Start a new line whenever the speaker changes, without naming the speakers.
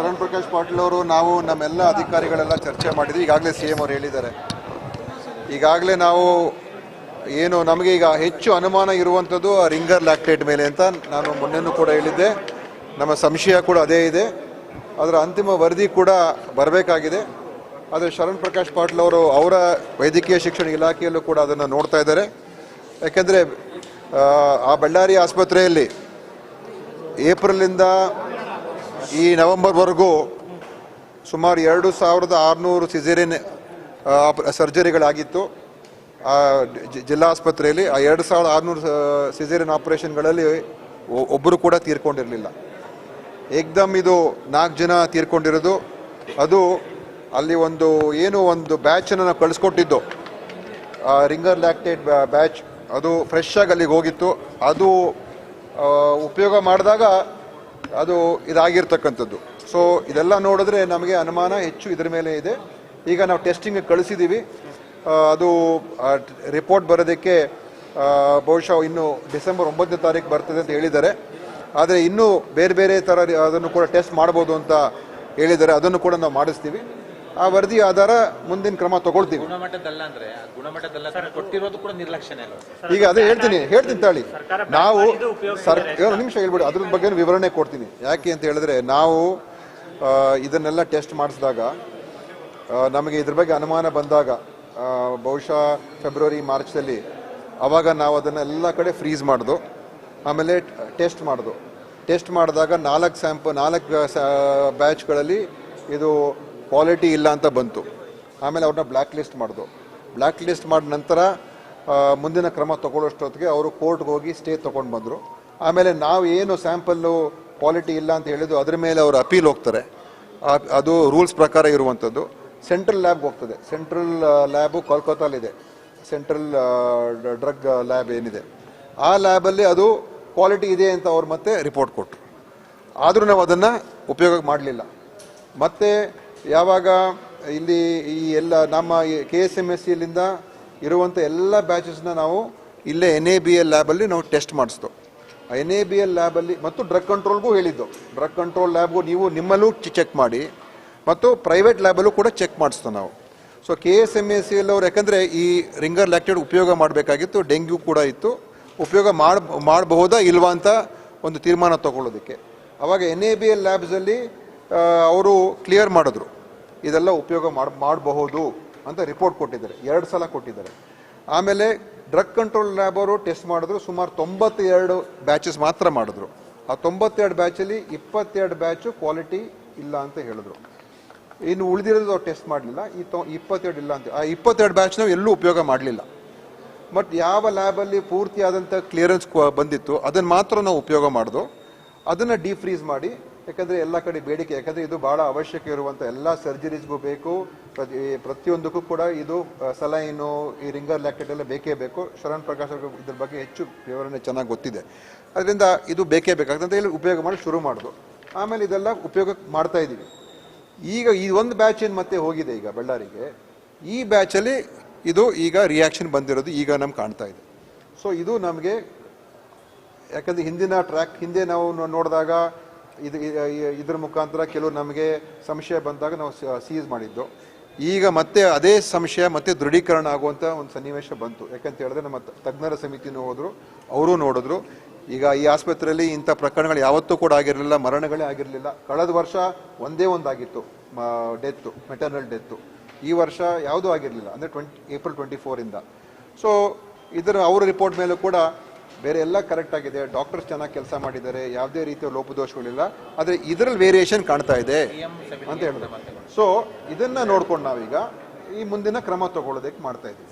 ಶರಣ್ ಪ್ರಕಾಶ್ ಪಾಟೀಲ್ ಅವರು, ನಾವು ನಮ್ಮೆಲ್ಲ ಅಧಿಕಾರಿಗಳೆಲ್ಲ ಚರ್ಚೆ ಮಾಡಿದ್ವಿ. ಈಗಾಗಲೇ ಸಿ ಎಂ ಅವರು ಹೇಳಿದ್ದಾರೆ. ಈಗಾಗಲೇ ನಾವು ಏನು ನಮಗೆ ಈಗ ಹೆಚ್ಚು ಅನುಮಾನ ಇರುವಂಥದ್ದು ಆ ರಿಂಗರ್ ಲ್ಯಾಕ್ಟೇಟ್ ಮೇಲೆ ಅಂತ ನಾನು ಮೊನ್ನೆನೂ ಕೂಡ ಹೇಳಿದ್ದೆ. ನಮ್ಮ ಸಂಶಯ ಕೂಡ ಅದೇ ಇದೆ. ಅದರ ಅಂತಿಮ ವರದಿ ಕೂಡ ಬರಬೇಕಾಗಿದೆ. ಆದರೆ ಶರಣ್ ಪ್ರಕಾಶ್ ಪಾಟೀಲ್ ಅವರು ಅವರ ವೈದ್ಯಕೀಯ ಶಿಕ್ಷಣ ಇಲಾಖೆಯಲ್ಲೂ ಕೂಡ ಅದನ್ನು ನೋಡ್ತಾ ಇದ್ದಾರೆ. ಯಾಕೆಂದರೆ, ಆ ಬಳ್ಳಾರಿ ಆಸ್ಪತ್ರೆಯಲ್ಲಿ ಏಪ್ರಿಲಿಂದ ಈ ನವೆಂಬರ್ವರೆಗೂ ಸುಮಾರು ಎರಡು ಸಾವಿರದ ಆರುನೂರು ಸಿಜೇರಿಯನ್ ಸರ್ಜರಿಗಳಾಗಿತ್ತು. ಜಿಲ್ಲಾ ಆಸ್ಪತ್ರೆಯಲ್ಲಿ ಆ ಎರಡು ಸಾವಿರದ ಆರುನೂರು ಸಿಜೇರಿಯನ್ ಆಪರೇಷನ್ಗಳಲ್ಲಿ ಒಬ್ಬರು ಕೂಡ ತೀರ್ಕೊಂಡಿರಲಿಲ್ಲ. ಏಕ್ದಮ್ ಇದು ನಾಲ್ಕು ಜನ ತೀರ್ಕೊಂಡಿರೋದು. ಅದು ಅಲ್ಲಿ ಒಂದು, ಏನು ಒಂದು ಬ್ಯಾಚನ್ನು ನಾವು ಕಳಿಸ್ಕೊಟ್ಟಿದ್ದು. Ringer lactate batch. ಅದು ಫ್ರೆಶ್ ಆಗಿ ಅಲ್ಲಿಗೆ ಹೋಗಿತ್ತು. ಅದು ಉಪಯೋಗ ಮಾಡಿದಾಗ ಅದು ಇದಾಗಿರ್ತಕ್ಕಂಥದ್ದು. ಸೊ ಇದೆಲ್ಲ ನೋಡಿದ್ರೆ ನಮಗೆ ಅನುಮಾನ ಹೆಚ್ಚು ಇದರ ಮೇಲೆ ಇದೆ. ಈಗ ನಾವು ಟೆಸ್ಟಿಂಗ್ ಕಳಿಸಿದ್ದೀವಿ ಅದು ರಿಪೋರ್ಟ್ ಬರೋದಕ್ಕೆ ಬಹುಶಃ ಇನ್ನು ಡಿಸೆಂಬರ್ ಒಂಬತ್ತನೇ ತಾರೀಕು ಬರ್ತದೆ ಅಂತ ಹೇಳಿದ್ದಾರೆ. ಆದರೆ ಇನ್ನೂ ಬೇರೆ ಬೇರೆ ಥರ ಅದನ್ನು ಕೂಡ ಟೆಸ್ಟ್ ಮಾಡ್ಬೋದು ಅಂತ ಹೇಳಿದ್ದಾರೆ. ಅದನ್ನು ಕೂಡ ನಾವು ಮಾಡಿಸ್ತೀವಿ. ಆ ವರದಿ ಆಧಾರ ಮುಂದಿನ ಕ್ರಮ ತಗೊಳ್ತೀವಿ.
ಗುಣಮಟ್ಟದಲ್ಲ ಅಂದ್ರೆ ಆ ಗುಣಮಟ್ಟದಲ್ಲ ಕೊಟ್ಟಿರೋದು ಕೂಡ ನಿರ್ಲಕ್ಷ್ಯನೇ ಅಲ್ವಾ?
ಈಗ ಅದೇ ಹೇಳ್ತೀನಿ ಹೇಳ್ತೀನಿ ತಾಳಿ. ನಾವು ಸರ್ ಒಂದು ನಿಮಿಷ ಹೇಳ್ಬಿಡಿ ಅದ್ರ ಬಗ್ಗೆ ವಿವರಣೆ ಕೊಡ್ತೀನಿ. ಯಾಕೆ ಅಂತ ಹೇಳಿದ್ರೆ ನಾವು ಇದನ್ನೆಲ್ಲ ಟೆಸ್ಟ್ ಮಾಡಿಸಿದಾಗ ನಮಗೆ ಇದ್ರ ಬಗ್ಗೆ ಅನುಮಾನ ಬಂದಾಗ ಬಹುಶಃ ಫೆಬ್ರವರಿ ಮಾರ್ಚ್ದಲ್ಲಿ ಅವಾಗ ನಾವು ಅದನ್ನ ಎಲ್ಲ ಕಡೆ ಫ್ರೀಸ್ ಮಾಡಿದು ಆಮೇಲೆ ಟೆಸ್ಟ್ ಮಾಡಿದು. ಟೆಸ್ಟ್ ಮಾಡಿದಾಗ ನಾಲ್ಕು ಸ್ಯಾಂಪಲ್ ನಾಲ್ಕು ಬ್ಯಾಚ್ಗಳಲ್ಲಿ ಇದು ಕ್ವಾಲಿಟಿ ಇಲ್ಲ ಅಂತ ಬಂತು. ಆಮೇಲೆ ಅವ್ರನ್ನ ಬ್ಲ್ಯಾಕ್ ಲಿಸ್ಟ್ ಮಾಡಿದ್ರು ಬ್ಲ್ಯಾಕ್ ಲಿಸ್ಟ್ ಮಾಡಿದ ನಂತರ ಮುಂದಿನ ಕ್ರಮ ತಗೊಳ್ಳೋಷ್ಟೊತ್ತಿಗೆ ಅವರು ಕೋರ್ಟ್ಗೆ ಹೋಗಿ ಸ್ಟೇ ತೊಗೊಂಡು ಬಂದರು. ಆಮೇಲೆ ನಾವು ಏನು ಸ್ಯಾಂಪಲ್ಲು ಕ್ವಾಲಿಟಿ ಇಲ್ಲ ಅಂತ ಹೇಳಿದ್ದು ಅದ್ರ ಮೇಲೆ ಅವರು ಅಪೀಲ್ ಹೋಗ್ತಾರೆ. ಅದು ರೂಲ್ಸ್ ಪ್ರಕಾರ ಇರುವಂಥದ್ದು ಸೆಂಟ್ರಲ್ ಲ್ಯಾಬ್ಗೆ ಹೋಗ್ತದೆ. ಸೆಂಟ್ರಲ್ ಲ್ಯಾಬು ಕೋಲ್ಕತ್ತಾಲಿದೆ. ಸೆಂಟ್ರಲ್ ಡ್ರಗ್ ಲ್ಯಾಬ್ ಏನಿದೆ. ಆ ಲ್ಯಾಬಲ್ಲಿ ಅದು ಕ್ವಾಲಿಟಿ ಇದೆ ಅಂತ ಅವ್ರು ಮತ್ತೆ ರಿಪೋರ್ಟ್ ಕೊಟ್ಟರು ಆದರೂ ನಾವು ಅದನ್ನು ಉಪಯೋಗ ಮಾಡಲಿಲ್ಲ. ಮತ್ತೆ ಯಾವಾಗ ಇಲ್ಲಿ ಈ ಎಲ್ಲ ನಮ್ಮ ಕೆ ಎಸ್ ಎಂ ಎಸ್ ಸಿಲಿಂದ ಇರುವಂಥ ಎಲ್ಲ ಬ್ಯಾಚಸ್ನ ನಾವು ಇಲ್ಲೇ ಎನ್ ಎ ಬಿ ಎಲ್ ಲ್ಯಾಬಲ್ಲಿ ನಾವು ಟೆಸ್ಟ್ ಮಾಡಿಸ್ತು ಎನ್ ಎ ಬಿ ಎಲ್ ಲ್ಯಾಬಲ್ಲಿ ಮತ್ತು ಡ್ರಗ್ ಕಂಟ್ರೋಲ್ಗೂ ಹೇಳಿದ್ದು. ಡ್ರಗ್ ಕಂಟ್ರೋಲ್ ಲ್ಯಾಬ್ಗೂ ನೀವು ನಿಮ್ಮಲ್ಲೂ ಚೆಕ್ ಮಾಡಿ. ಮತ್ತು ಪ್ರೈವೇಟ್ ಲ್ಯಾಬಲ್ಲೂ ಕೂಡ ಚೆಕ್ ಮಾಡಿಸ್ತು ನಾವು. So K S M S C ಯಾಕಂದರೆ ಈ ರಿಂಗರ್ ಲ್ಯಾಕ್ಟೆಡ್ ಉಪಯೋಗ ಮಾಡಬೇಕಾಗಿತ್ತು, ಡೆಂಗ್ಯೂ ಕೂಡ ಇತ್ತು. ಉಪಯೋಗ ಮಾಡಿ, ಮಾಡಬಹುದಾ ಇಲ್ವಾ ಅಂತ ಒಂದು ತೀರ್ಮಾನ ತಗೊಳ್ಳೋದಕ್ಕೆ. ಅವಾಗ ಎನ್ ಎ ಬಿ ಎಲ್ ಲ್ಯಾಬ್ಸಲ್ಲಿ ಅವರು ಕ್ಲಿಯರ್ ಮಾಡಿದ್ರು. ಇದೆಲ್ಲ ಉಪಯೋಗ ಮಾಡ್, ಮಾಡಬಹುದು ಅಂತ ರಿಪೋರ್ಟ್ ಕೊಟ್ಟಿದ್ದಾರೆ. ಎರಡು ಸಲ ಕೊಟ್ಟಿದ್ದಾರೆ. ಆಮೇಲೆ ಡ್ರಗ್ ಕಂಟ್ರೋಲ್ ಲ್ಯಾಬ್ ಅವರು ಟೆಸ್ಟ್ ಮಾಡಿದ್ರು, ಸುಮಾರು ತೊಂಬತ್ತೆರಡು ಬ್ಯಾಚಸ್ ಮಾತ್ರ ಮಾಡಿದ್ರು. ಆ ತೊಂಬತ್ತೆರಡು ಬ್ಯಾಚಲ್ಲಿ ಇಪ್ಪತ್ತೆರಡು ಬ್ಯಾಚು ಕ್ವಾಲಿಟಿ ಇಲ್ಲ ಅಂತ ಹೇಳಿದ್ರು. ಇನ್ನು ಉಳಿದಿರೋದು ಅವ್ರು ಟೆಸ್ಟ್ ಮಾಡಲಿಲ್ಲ. ಈ ತೊ, ಇಪ್ಪತ್ತೆರಡು ಇಲ್ಲ ಅಂತ, ಆ ಇಪ್ಪತ್ತೆರಡು ಬ್ಯಾಚ್ ನಾವು ಎಲ್ಲೂ ಉಪಯೋಗ ಮಾಡಲಿಲ್ಲ. ಬಟ್ ಯಾವ ಲ್ಯಾಬಲ್ಲಿ ಪೂರ್ತಿಯಾದಂಥ ಕ್ಲಿಯರೆನ್ಸ್ ಬಂದಿತ್ತು ಅದನ್ನು ಮಾತ್ರ ನಾವು ಉಪಯೋಗ ಮಾಡಿದ್ರು ಅದನ್ನು ಡೀಫ್ರೀಸ್ ಮಾಡಿ ಯಾಕಂದರೆ ಎಲ್ಲ ಕಡೆ ಬೇಡಿಕೆ, ಯಾಕಂದರೆ ಇದು ಭಾಳ ಅವಶ್ಯಕ ಇರುವಂಥ ಎಲ್ಲ ಸರ್ಜರೀಸ್ಗೂ ಬೇಕು. ಪ್ರತಿ ಪ್ರತಿಯೊಂದಕ್ಕೂ ಕೂಡ ಇದು ಸಲೈನು ಈ ರಿಂಗರ್ ಲ್ಯಾಕ್ಟೇಟ್ ಎಲ್ಲ ಬೇಕೇ ಬೇಕು. ಶರಣ್ ಪ್ರಕಾಶ್ ಅವರು ಇದ್ರ ಬಗ್ಗೆ ಹೆಚ್ಚು ವಿವರಣೆ ಚೆನ್ನಾಗಿ ಗೊತ್ತಿದೆ. ಅದರಿಂದ ಇದು ಬೇಕೇ ಬೇಕಾಗ್ತದೆ ಹೇಳಿ ಉಪಯೋಗ ಮಾಡಿ ಶುರು ಮಾಡೋದು. ಆಮೇಲೆ ಇದೆಲ್ಲ ಉಪಯೋಗ ಮಾಡ್ತಾ ಇದ್ದೀವಿ. ಈಗ ಈ ಒಂದು ಬ್ಯಾಚ್ ಏನು ಮತ್ತೆ ಹೋಗಿದೆ ಈಗ ಬಳ್ಳಾರಿಗೆ? ಈ ಬ್ಯಾಚಲ್ಲಿ ಇದು ಈಗ ರಿಯಾಕ್ಷನ್ ಬಂದಿರೋದು ಈಗ ನಮ್ಗೆ ಕಾಣ್ತಾ ಇದೆ. ಸೊ ಇದು ನಮಗೆ ಯಾಕಂದ್ರೆ ಹಿಂದಿನ ಟ್ರ್ಯಾಕ್ ಹಿಂದೆ ನಾವು ನೋಡಿದಾಗ ಇದು ಇದ್ರ ಮುಖಾಂತರ ಕೆಲವು ನಮಗೆ ಸಂಶಯ ಬಂದಾಗ ನಾವು ಸೀಸ್ ಮಾಡಿದ್ದು. ಈಗ ಮತ್ತೆ ಅದೇ ಸಂಶಯ, ಮತ್ತೆ ದೃಢೀಕರಣ ಆಗುವಂಥ ಒಂದು ಸನ್ನಿವೇಶ ಬಂತು. ಯಾಕಂತ ಹೇಳಿದ್ರೆ ನಮ್ಮ ತಜ್ಞರ ಸಮಿತಿನೂ ಹೋದ್ರು, ಅವರು ನೋಡಿದ್ರು. ಈಗ ಈ ಆಸ್ಪತ್ರೆಯಲ್ಲಿ ಇಂಥ ಪ್ರಕರಣಗಳು ಯಾವತ್ತೂ ಕೂಡ ಆಗಿರಲಿಲ್ಲ, ಮರಣಗಳೇ ಆಗಿರಲಿಲ್ಲ. ಕಳೆದ ವರ್ಷ ಒಂದೇ ಒಂದಾಗಿತ್ತು ಡೆತ್ತು ಮೆಟರ್ನಲ್ ಡೆತ್ತು ಈ ವರ್ಷ ಯಾವುದೂ ಆಗಿರಲಿಲ್ಲ, ಅಂದರೆ ಟ್ವೆಂಟಿ, ಏಪ್ರಿಲ್ ಟ್ವೆಂಟಿ ಫೋರಿಂದ ಸೊ ಇದರ, ಅವರ ರಿಪೋರ್ಟ್ ಮೇಲೂ ಕೂಡ ಬೇರೆ ಎಲ್ಲ ಕರೆಕ್ಟ್ ಆಗಿದೆ. ಡಾಕ್ಟರ್ಸ್ ಚೆನ್ನಾಗಿ ಕೆಲಸ ಮಾಡಿದ್ದಾರೆ. ಯಾವುದೇ ರೀತಿಯ ಲೋಪದೋಷಗಳಿಲ್ಲ. ಆದರೆ ಇದರಲ್ಲಿ ವೇರಿಯೇಷನ್ ಕಾಣ್ತಾ ಇದೆ ಅಂತ ಹೇಳಿದ್ರು ಸೊ ಇದನ್ನ ನೋಡ್ಕೊಂಡು ನಾವೀಗ ಈ ಮುಂದಿನ ಕ್ರಮ ತಗೊಳ್ಳೋದಕ್ಕೆ ಮಾಡ್ತಾ ಇದ್ದೀವಿ.